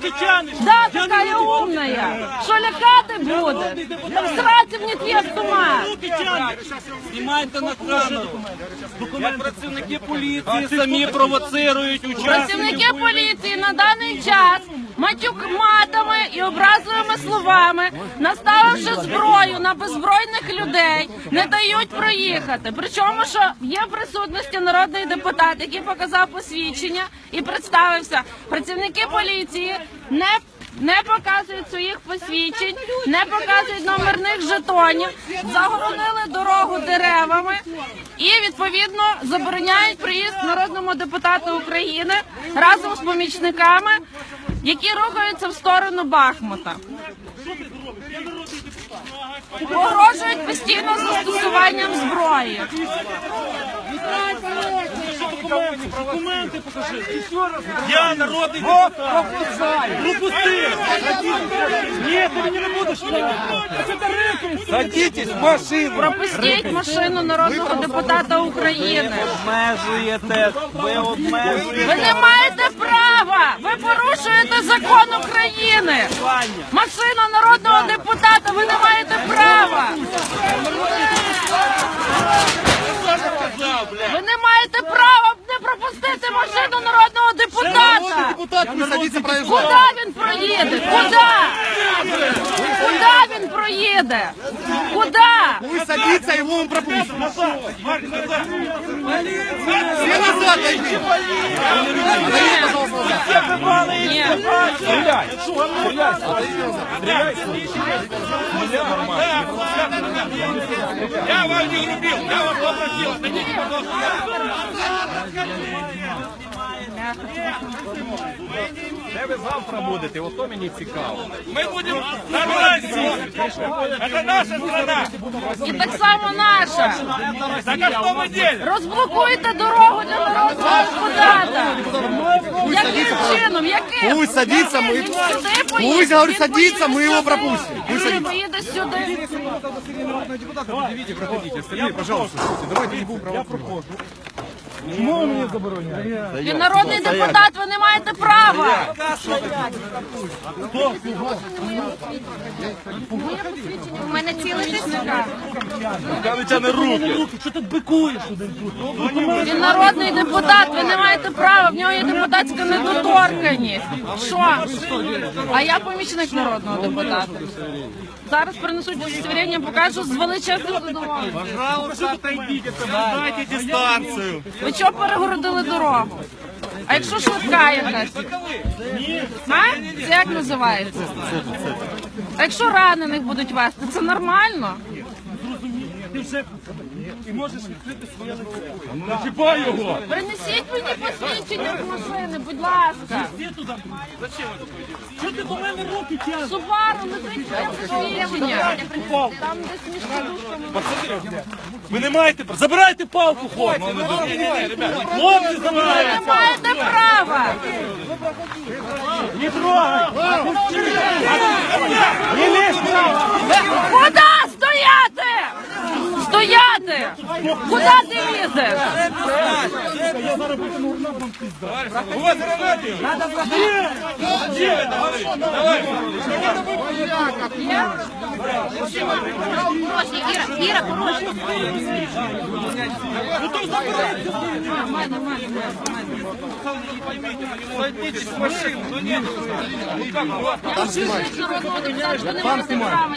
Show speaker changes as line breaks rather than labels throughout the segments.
руки тянеш.
Да, такая умная. Что лякати буде? Там срати мені твій автомат.
Руки тянеш.
Знімайте на камеру. Як працівники поліції самі провоцирують учасників.
Працівники поліції на даний час матюк матами і образливими словами, наставивши зброю на беззбройних людей, не дають проїхати. Причому, що є присутності народний депутат, який показав посвідчення і представився. Працівники поліції не не показують своїх посвідчень, не показують номерних жетонів, загородили дорогу деревами і відповідно забороняють приїзд народному депутату України разом з помічниками, які рухаються в сторону Бахмута. Погрожують постійно застосуванням зброї.
Документи покажи. Я народний депутат. Пропусти. Ні, ти мені не будеш.
Садітесь в машину.
Пропустіть машину народного депутата України.
Обмежуєте. Ви обмежуєте.
Ви не маєте права! Ви порушуєте закон України! Машина народного депутата, ви не маєте права! Ви не маєте права не пропустити машину народного депутата! Куди він проїде? Куди? Куди він проїде? Куди?
Пусть садится, его он пропустит. Все назад
Я вам не грубил, я вам попросил. Отойдите,
Де ви завтра будете? Ото мені цікаво.
Мы будем на власти. Это наша страна.
І так само наша.
Так а что вы делаете?
Розблокуйте дорогу для народного депутата. Яким чином? Яким?
Пусть садится, мы...
Він сюди поїде,
Пусть, говорю,
він
садится,
поїде
мы его
сюди.
пропустим. Пусть
Він
садится.
поїде сюди.
Предъявите, проходите. Остальные, пожалуйста, давайте не будем провоцировать.
Він народний депутат, ви не маєте права. У мене цілий тисника.
Руки, що ти бикуєш?
Він народний депутат, ви не маєте права, в нього є депутатська недоторканність. Що? А я помічник народного депутата. Зараз принесуть удостоверення, покажу з величезним задоволенням.
Пожалуйста, отойдите, соблюдайте дистанцію.
Ви чого перегородили дорогу? А якщо швидка якась? А? Це як називається? А якщо ранених будуть вести, це нормально?
І можеш відкрити своє лице. Чіпай його.
Принесіть мені посвідчення з машини, будь ласка.
Іди туди. Зачем? Що ти до мене руки тягнеш?
Субару, летить моє посвідчення. Там десь між подушками.
Ви не маєте права. Забирайте палку, хлопці. Хлопці,
Ви не маєте права.
Не трогай. Не лізь
Куди стояти? Стояти! Куди ти лізеш? Іра.
Ну.
Я вчусь народного депутата, що не маєте права.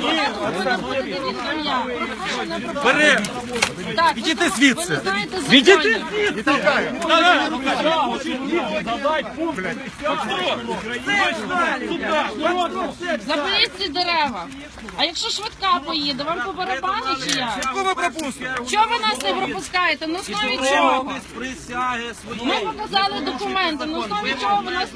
Ні, я з народним депутатом повинна бути від ім'я. Прошу не пропустити.
Бери.
Так,
Відійди звідси.
не знаєте
Відійди
законів.
Задай публік.
Заберіть дерева. А якщо швидка поїде, вам по барабану чи як? Чого ви нас не пропускаєте? На основі чого? Ми показали документи. На основі чого ви нас не